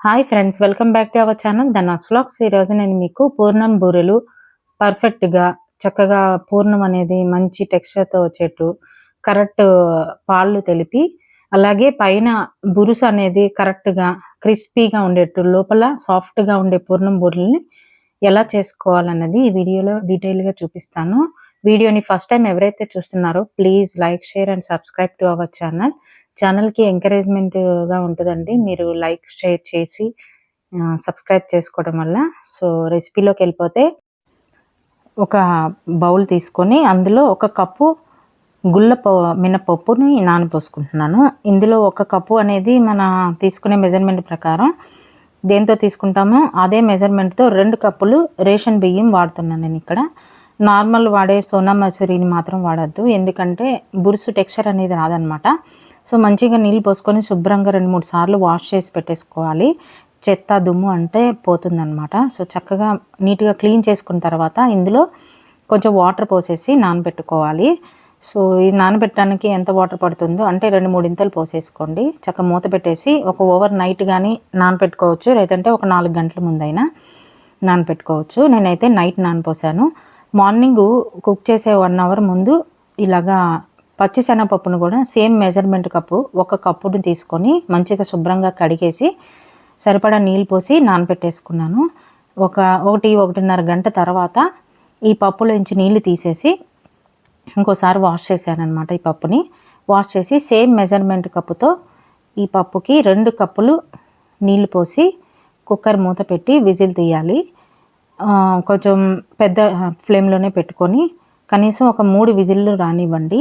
Hi friends welcome back to our channel the నస్లాక్స్ ఈరోజు నేను మీకు పూర్ణం బూరెలు పర్ఫెక్ట్గా చక్కగా పూర్ణం అనేది మంచి టెక్స్చర్తో వచ్చేట్టు కరెక్ట్ పాళ్ళు తెలిపి అలాగే పైన బురుసు అనేది కరెక్ట్గా క్రిస్పీగా ఉండేట్టు లోపల సాఫ్ట్గా ఉండే పూర్ణం బూరెల్ని ఎలా చేసుకోవాలన్నది ఈ వీడియోలో డీటెయిల్గా చూపిస్తాను. వీడియోని ఫస్ట్ టైం ఎవరైతే చూస్తున్నారో please like share and subscribe to our channel ఛానల్కి ఎంకరేజ్మెంట్గా ఉంటుందండి. మీరు లైక్ షేర్ చేసి సబ్స్క్రైబ్ చేసుకోవడం వల్ల. సో రెసిపీలోకి వెళ్ళిపోతే ఒక బౌల్ తీసుకొని అందులో ఒక కప్పు గుళ్ళ మినపప్పుని నానపోసుకుంటున్నాను ఇందులో ఒక కప్పు అనేది మన తీసుకునే మెజర్మెంట్ ప్రకారం దేంతో తీసుకుంటామో అదే మెజర్మెంట్తో రెండు కప్పులు రేషన్ బియ్యం వాడుతున్నాను నేను ఇక్కడ. నార్మల్ వాడే సోనా మసూరిని మాత్రం వాడద్దు. ఎందుకంటే బురుసు టెక్స్చర్ అనేది రాదనమాట. సో మంచిగా నీళ్ళు పోసుకొని శుభ్రంగా రెండు మూడు సార్లు వాష్ చేసి పెట్టేసుకోవాలి. చెత్త దుమ్ము అంటే పోతుందన్నమాట. సో చక్కగా నీట్గా క్లీన్ చేసుకున్న తర్వాత ఇందులో కొంచెం వాటర్ పోసేసి నానబెట్టుకోవాలి. సో ఇది నానబెట్టడానికి ఎంత వాటర్ పడుతుందో అంటే రెండు మూడు ఇంతలు పోసేసుకోండి. చక్క మూత పెట్టేసి ఒక ఓవర్ నైట్ కానీ నానబెట్టుకోవచ్చు లేదంటే ఒక నాలుగు గంటల ముందైనా నానబెట్టుకోవచ్చు. నేనైతే నైట్ నానపోసాను మార్నింగ్ కుక్ చేసే వన్ అవర్ ముందు ఇలాగా పచ్చిశనగపప్పును కూడా సేమ్ మెజర్మెంట్ కప్పు ఒక కప్పును తీసుకొని మంచిగా శుభ్రంగా కడిగేసి సరిపడా నీళ్ళు పోసి నానబెట్టేసుకున్నాను ఒక ఒకటి ఒకటిన్నర గంట తర్వాత ఈ పప్పులోంచి నీళ్ళు తీసేసి ఇంకోసారి వాష్ చేశానమాట అనమాట ఈ పప్పుని. వాష్ చేసి సేమ్ మెజర్మెంట్ కప్పుతో ఈ పప్పుకి రెండు కప్పులు నీళ్ళు పోసి కుక్కర్ మూత పెట్టి విజిల్ తీయాలి. కొంచెం పెద్ద ఫ్లేమ్లోనే పెట్టుకొని కనీసం ఒక మూడు విజిల్లు రానివ్వండి.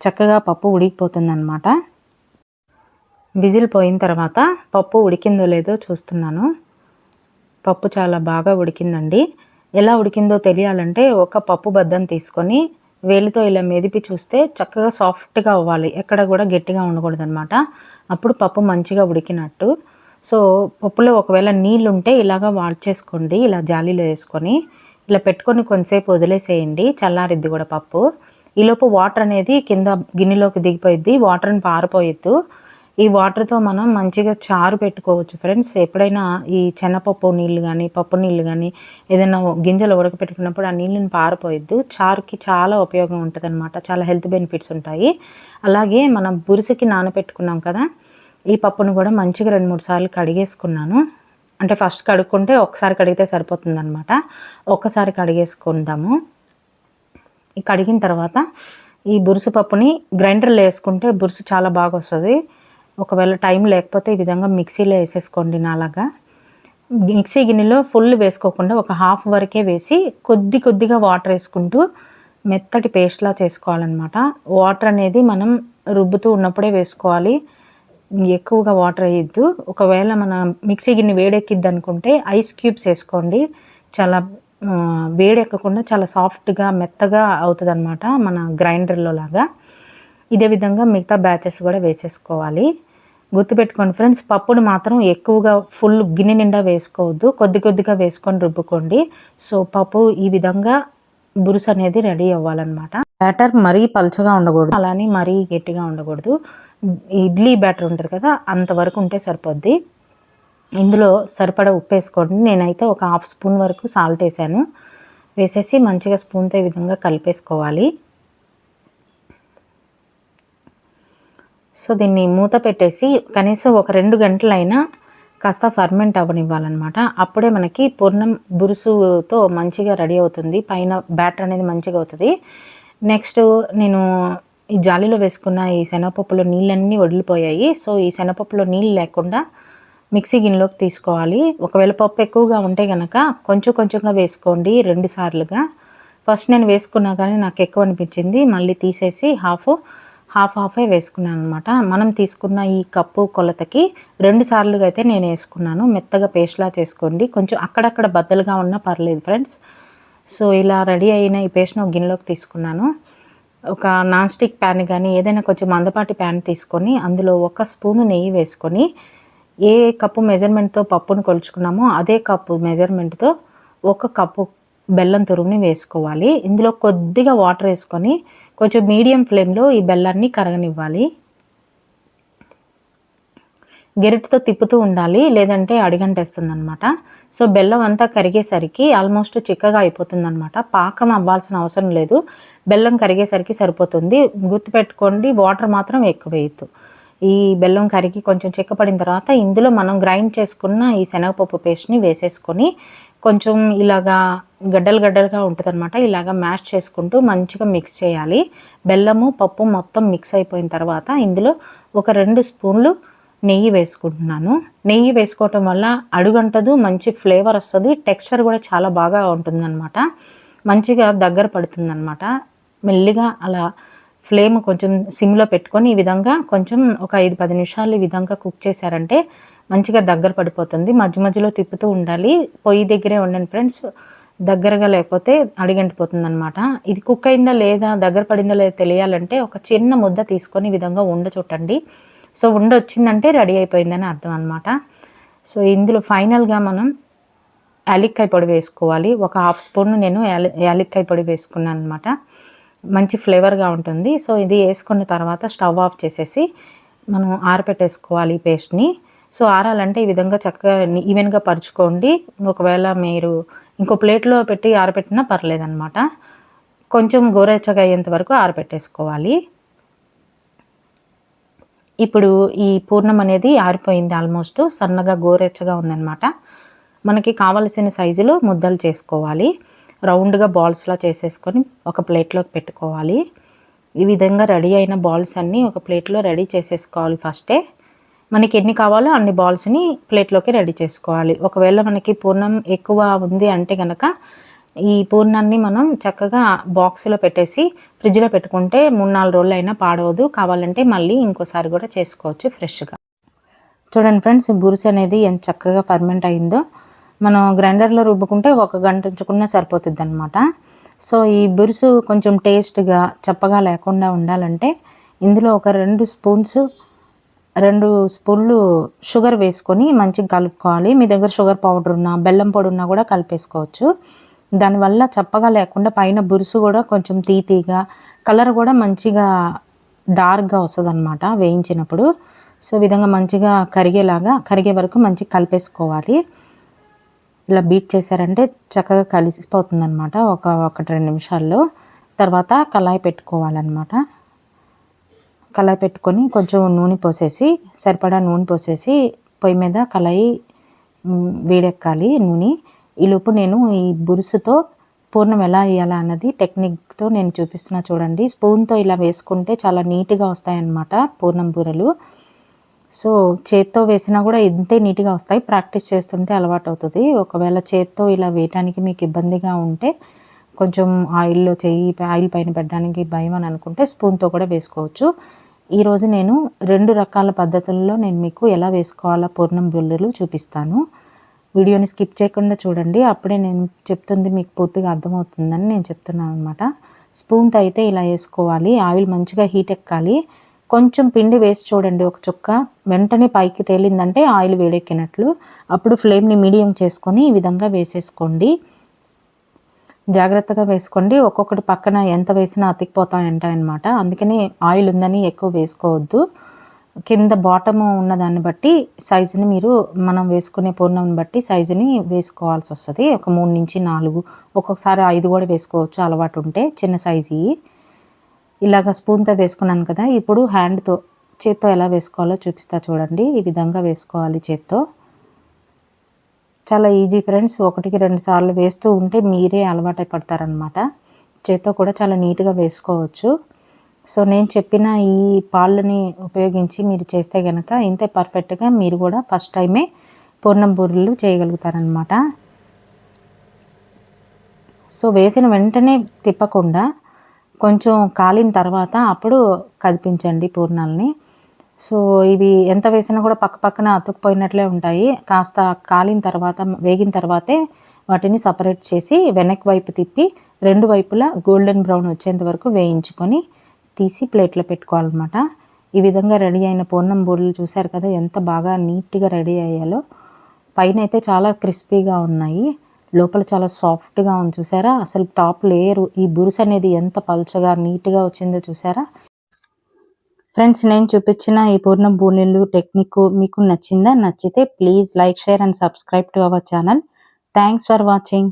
చక్కగా పప్పు ఉడికిపోతుందన్నమాట. విజిల్ పోయిన తర్వాత పప్పు ఉడికిందో లేదో చూస్తున్నాను. పప్పు చాలా బాగా ఉడికిందండి. ఎలా ఉడికిందో తెలియాలంటే ఒక పప్పు బద్దం తీసుకొని వేలితో ఇలా మెదిపి చూస్తే చక్కగా సాఫ్ట్గా అవ్వాలి. ఎక్కడ కూడా గట్టిగా ఉండకూడదనమాట అప్పుడు పప్పు మంచిగా ఉడికినట్టు. సో పప్పులో ఒకవేళ నీళ్ళు ఉంటే ఇలాగా వాడ్చేసుకోండి ఇలా జాలీలో వేసుకొని ఇలా పెట్టుకొని కొంతసేపు వదిలేసేయండి. చల్లారిద్ది కూడా పప్పు. ఈలోపు వాటర్ అనేది కింద గిన్నెలోకి దిగిపోయిద్ది. వాటర్ని పారిపోయొద్దు. ఈ వాటర్తో మనం మంచిగా చారు పెట్టుకోవచ్చు ఫ్రెండ్స్. ఎప్పుడైనా ఈ చెనపప్పు నీళ్ళు కానీ పప్పు నీళ్ళు కానీ ఏదైనా గింజలు ఉడకపెట్టుకున్నప్పుడు ఆ నీళ్ళని పారిపోయిద్దు. చారుకి చాలా ఉపయోగం ఉంటుంది అనమాట చాలా హెల్త్ బెనిఫిట్స్ ఉంటాయి. అలాగే మనం బురుసుకి నానబెట్టుకున్నాం కదా ఈ పప్పును కూడా మంచిగా రెండు మూడు సార్లు కడిగేసుకున్నాను. అంటే ఫస్ట్ కడుక్కుంటే ఒకసారి కడిగితే సరిపోతుంది అనమాట ఒక్కసారి కడిగేసుకుందాము. కడిగిన తర్వాత ఈ బురుసు పప్పుని గ్రైండర్లో వేసుకుంటే బురుసు చాలా బాగా వస్తుంది ఒకవేళ టైం లేకపోతే ఈ విధంగా మిక్సీలో వేసేసుకోండి నాలాగా. మిక్సీ గిన్నెలో ఫుల్ వేసుకోకుండా ఒక హాఫ్ వరకే వేసి కొద్ది కొద్దిగా వాటర్ వేసుకుంటూ మెత్తటి పేస్ట్లా చేసుకోవాలన్నమాట. వాటర్ అనేది మనం రుబ్బుతూ ఉన్నప్పుడే వేసుకోవాలి. ఎక్కువగా వాటర్ వేయద్దు. ఒకవేళ మన మిక్సీ గిన్నె వేడెక్కిద్ది అనుకుంటే ఐస్ క్యూబ్స్ వేసుకోండి. చాలా వేడెక్కకుండా చాలా సాఫ్ట్గా మెత్తగా అవుతుంది అనమాట మన గ్రైండర్లో లాగా. ఇదే విధంగా మిగతా బ్యాచెస్ కూడా వేసేసుకోవాలి. గుర్తుపెట్టుకోండి ఫ్రెండ్స్ పప్పును మాత్రం ఎక్కువగా ఫుల్ గిన్నె నిండా వేసుకోవద్దు. కొద్ది కొద్దిగా వేసుకొని రుబ్బుకోండి. సో పప్పు ఈ విధంగా బురుసు అనేది రెడీ అవ్వాలన్నమాట. బ్యాటర్ మరీ పలుచగా ఉండకూడదు. అలానే మరీ గట్టిగా ఉండకూడదు. ఇడ్లీ బ్యాటర్ ఉంటుంది కదా అంతవరకు ఉంటే సరిపోద్ది. ఇందులో సరిపడా ఉప్పు వేసుకోండి. నేనైతే ఒక హాఫ్ స్పూన్ వరకు సాల్ట్ వేసాను. వేసేసి మంచిగా స్పూన్తో ఈ విధంగా కలిపేసుకోవాలి. సో దీన్ని మూత పెట్టేసి కనీసం ఒక రెండు గంటలైనా కాస్త ఫర్మెంట్ అవ్వనివ్వాలన్నమాట. అప్పుడే మనకి పూర్ణం బురుసుతో మంచిగా రెడీ అవుతుంది. పైన బ్యాటర్ అనేది మంచిగా అవుతుంది. నెక్స్ట్ నేను ఈ జాలీలో వేసుకున్న ఈ శనగపప్పులో నీళ్ళన్నీ వదిలిపోయాయి. సో ఈ శనగపప్పులో నీళ్ళు లేకుండా మిక్సీ గిన్నెలోకి తీసుకోవాలి. ఒకవేళ పప్పు ఎక్కువగా ఉంటే కనుక కొంచెం కొంచెంగా వేసుకోండి రెండు సార్లుగా. ఫస్ట్ నేను వేసుకున్నా కానీ నాకు ఎక్కువ అనిపించింది. మళ్ళీ తీసేసి హాఫ్ హాఫ్ హాఫే వేసుకున్నాను అనమాట మనం తీసుకున్న ఈ కప్పు కొలతకి రెండు సార్లుగా అయితే నేను వేసుకున్నాను. మెత్తగా పేస్ట్లా చేసుకోండి. కొంచెం అక్కడక్కడ బద్దలుగా ఉన్నా పర్లేదు ఫ్రెండ్స్. సో ఇలా రెడీ అయిన ఈ పేస్ట్ను ఒక గిన్నెలోకి తీసుకున్నాను. ఒక నాన్ స్టిక్ ప్యాన్ కానీ ఏదైనా కొంచెం మందపాటి ప్యాన్ తీసుకొని అందులో ఒక స్పూను నెయ్యి వేసుకొని ఏ కప్పు మెజర్మెంట్తో పప్పును కొలుచుకున్నామో అదే కప్పు మెజర్మెంట్తో ఒక కప్పు బెల్లం తురుముని వేసుకోవాలి. ఇందులో కొద్దిగా వాటర్ వేసుకొని కొంచెం మీడియం ఫ్లేమ్లో ఈ బెల్లాన్ని కరగనివ్వాలి. గెరిటితో తిప్పుతూ ఉండాలి లేదంటే అడిగంటేస్తుంది అనమాట సో బెల్లం అంతా కరిగేసరికి ఆల్మోస్ట్ చిక్కగా అయిపోతుంది అనమాట పాకం అవ్వాల్సిన అవసరం లేదు. బెల్లం కరిగేసరికి సరిపోతుంది. గుర్తుపెట్టుకోండి వాటర్ మాత్రం ఎక్కువ వేయద్దు. ఈ బెల్లం కరిగి కొంచెం చిక్కపడిన తర్వాత ఇందులో మనం గ్రైండ్ చేసుకున్న ఈ శనగపప్పు పేస్ట్ని వేసేసుకొని కొంచెం ఇలాగా గడ్డలు గడ్డలుగా ఉంటుంది అనమాట ఇలాగా మ్యాష్ చేసుకుంటూ మంచిగా మిక్స్ చేయాలి. బెల్లము పప్పు మొత్తం మిక్స్ అయిపోయిన తర్వాత ఇందులో ఒక రెండు స్పూన్లు నెయ్యి వేసుకుంటున్నాను. నెయ్యి వేసుకోవటం వల్ల అడుగంటదు మంచి ఫ్లేవర్ వస్తుంది టెక్స్చర్ కూడా చాలా బాగా ఉంటుందన్నమాట. మంచిగా దగ్గర పడుతుందన్నమాట. మెల్లిగా అలా ఫ్లేమ్ కొంచెం సిమ్లో పెట్టుకొని ఈ విధంగా కొంచెం ఒక ఐదు పది నిమిషాలు ఈ విధంగా కుక్ చేశారంటే మంచిగా దగ్గర పడిపోతుంది. మధ్య మధ్యలో తిప్పుతూ ఉండాలి. పొయ్యి దగ్గరే ఉండండి ఫ్రెండ్స్. దగ్గరగా లేకపోతే అడిగంటిపోతుంది అనమాట ఇది కుక్ అయిందా లేదా దగ్గర పడిందా లేదా తెలియాలంటే ఒక చిన్న ముద్ద తీసుకొని ఈ విధంగా ఉండ చుట్టండి. సో ఉండ వచ్చిందంటే రెడీ అయిపోయిందని అర్థం అనమాట సో ఇందులో ఫైనల్గా మనం యాలిక్కాయ పొడి వేసుకోవాలి. ఒక హాఫ్ స్పూన్ నేను యాలి యాలిక్కాయ పొడి వేసుకున్నాను అనమాట మంచి ఫ్లేవర్గా ఉంటుంది. సో ఇది వేసుకున్న తర్వాత స్టవ్ ఆఫ్ చేసేసి మనం ఆరపెట్టేసుకోవాలి ఈ పేస్ట్ని సో ఆరాలంటే ఈ విధంగా చక్కగా ఈవెన్గా పరుచుకోండి. ఒకవేళ మీరు ఇంకో ప్లేట్లో పెట్టి ఆరబెట్టినా పర్లేదన్నమాట. కొంచెం గోరెచ్చగా అయ్యేంత వరకు ఆరబెట్టేసుకోవాలి ఇప్పుడు ఈ పూర్ణం అనేది ఆరిపోయింది ఆల్మోస్ట్ సన్నగా గోరెచ్చగా ఉందన్నమాట. మనకి కావలసిన సైజులో ముద్దలు చేసుకోవాలి. రౌండ్గా బాల్స్లా చేసేసుకొని ఒక ప్లేట్లోకి పెట్టుకోవాలి. ఈ విధంగా రెడీ అయిన బాల్స్ అన్నీ ఒక ప్లేట్లో రెడీ చేసేసుకోవాలి ఫస్టే. మనకి ఎన్ని కావాలో అన్ని బాల్స్ని ప్లేట్లోకి రెడీ చేసుకోవాలి. ఒకవేళ మనకి పూర్ణం ఎక్కువ ఉంది అంటే కనుక ఈ పూర్ణాన్ని మనం చక్కగా బాక్స్లో పెట్టేసి ఫ్రిడ్జ్లో పెట్టుకుంటే మూడు నాలుగు రోజులు అయినా పాడవదు. కావాలంటే మళ్ళీ ఇంకోసారి కూడా చేసుకోవచ్చు ఫ్రెష్గా. చూడండి ఫ్రెండ్స్ బురుసు అనేది ఎంత చక్కగా ఫర్మెంట్ అయిందో. మనం గ్రైండర్లో రుబ్బుకుంటే ఒక గంట ఉంచుకున్నా సరిపోతుంది అనమాట సో ఈ బురుసు కొంచెం టేస్ట్గా చప్పగా లేకుండా ఉండాలంటే ఇందులో ఒక రెండు స్పూన్స్ రెండు స్పూన్లు షుగర్ వేసుకొని మంచిగా కలుపుకోవాలి. మీ దగ్గర షుగర్ పౌడర్ ఉన్నా బెల్లం పొడి ఉన్నా కూడా కలిపేసుకోవచ్చు. దానివల్ల చప్పగా లేకుండా పైన బురుసు కూడా కొంచెం తీతీగా కలర్ కూడా మంచిగా డార్క్గా వస్తుంది అనమాట వేయించినప్పుడు. సో విధంగా మంచిగా కరిగేలాగా కరిగే వరకు మంచిగా కలిపేసుకోవాలి. ఇలా బీట్ చేశారంటే చక్కగా కలిసిపోతుంది అనమాట ఒక ఒకటి రెండు నిమిషాల్లో. తర్వాత కళాయి పెట్టుకోవాలన్నమాట. కళాయి పెట్టుకొని కొంచెం నూనె పోసేసి సరిపడా నూనె పోసేసి పొయ్యి మీద కళాయి వేడెక్కాలి నూనె. ఈలోపు నేను ఈ బురుసుతో పూర్ణం ఎలా వేయాలా అన్నది టెక్నిక్తో నేను చూపిస్తున్నా చూడండి. స్పూన్తో ఇలా వేసుకుంటే చాలా నీట్గా వస్తాయన్నమాట పూర్ణం బూరలు. సో చేత్తో వేసినా కూడా ఇంతే నీట్గా వస్తాయి. ప్రాక్టీస్ చేస్తుంటే అలవాటు అవుతుంది ఒకవేళ చేత్తో ఇలా వేయటానికి మీకు ఇబ్బందిగా ఉంటే కొంచెం ఆయిల్లో చెయ్యి ఆయిల్ పైన పెట్టడానికి భయం అని అనుకుంటే స్పూన్తో కూడా వేసుకోవచ్చు. ఈరోజు నేను రెండు రకాల పద్ధతుల్లో నేను మీకు ఎలా వేసుకోవాలో పూర్ణం బుల్లలు చూపిస్తాను. వీడియోని స్కిప్ చేయకుండా చూడండి. అప్పుడే నేను చెప్తుంది మీకు పూర్తిగా అర్థమవుతుందని నేను చెప్తున్నాను అనమాట స్పూన్తో అయితే ఇలా వేసుకోవాలి. ఆయిల్ మంచిగా హీట్ ఎక్కాలి. కొంచెం పిండి వేసి చూడండి ఒక చుక్క. వెంటనే పైకి తేలిందంటే ఆయిల్ వేడెక్కినట్లు. అప్పుడు ఫ్లేమ్ని మీడియం చేసుకొని ఈ విధంగా వేసేసుకోండి. జాగ్రత్తగా వేసుకోండి. ఒక్కొక్కటి పక్కన ఎంత వేసినా అతికిపోతాయంటాయన్నమాట. అందుకని ఆయిల్ ఉందని ఎక్కువ వేసుకోవద్దు. కింద బాటమ్ ఉన్నదాన్ని బట్టి సైజుని మీరు మనం వేసుకునే పూర్ణంని బట్టి సైజుని వేసుకోవాల్సి వస్తుంది. ఒక మూడు నుంచి నాలుగు ఒక్కొక్కసారి ఐదు కూడా వేసుకోవచ్చు అలవాటు ఉంటే చిన్న సైజు ఇలాగ స్పూన్తో వేసుకున్నాను కదా ఇప్పుడు హ్యాండ్తో చేత్తో ఎలా వేసుకోవాలో చూపిస్తా చూడండి. ఈ విధంగా వేసుకోవాలి చేత్తో. చాలా ఈజీ ఫ్రెండ్స్ ఒకటికి రెండు సార్లు వేస్తూ ఉంటే మీరే అలవాటు పడతారనమాట చేత్తో కూడా చాలా నీట్గా వేసుకోవచ్చు. సో నేను చెప్పిన ఈ పాళ్ళని ఉపయోగించి మీరు చేస్తే కనుక ఇంతే పర్ఫెక్ట్గా మీరు కూడా ఫస్ట్ టైమే పూర్ణం బూరెలు చేయగలుగుతారనమాట సో వేసిన వెంటనే తిప్పకుండా కొంచెం కాలిన తర్వాత అప్పుడు కదిపించండి పూర్ణాలని. సో ఇవి ఎంత వేసినా కూడా పక్క పక్కన అతుక్కుపోయినట్లే ఉంటాయి. కాస్త కాలిన తర్వాత వేగిన తర్వాతే వాటిని సపరేట్ చేసి వెనక్ వైపు తిప్పి రెండు వైపులా గోల్డెన్ బ్రౌన్ వచ్చేంత వరకు వేయించుకొని తీసి ప్లేట్లో పెట్టుకోవాలన్నమాట. ఈ విధంగా రెడీ అయిన పూర్ణం బూరెలు చూశారు కదా ఎంత బాగా నీట్గా రెడీ అయ్యాలో పైన అయితే చాలా క్రిస్పీగా ఉన్నాయి. లోపల చాలా సాఫ్ట్గా ఉంది చూసారా? అసలు టాప్ లేయరు. ఈ బురుసు అనేది ఎంత పల్చగా నీట్గా వచ్చిందో చూసారా? ఫ్రెండ్స్ నేను చూపించిన ఈ పూర్ణ బూరెలు టెక్నిక్ మీకు నచ్చిందా? నచ్చితే please like share and subscribe to our channel. Thanks for watching.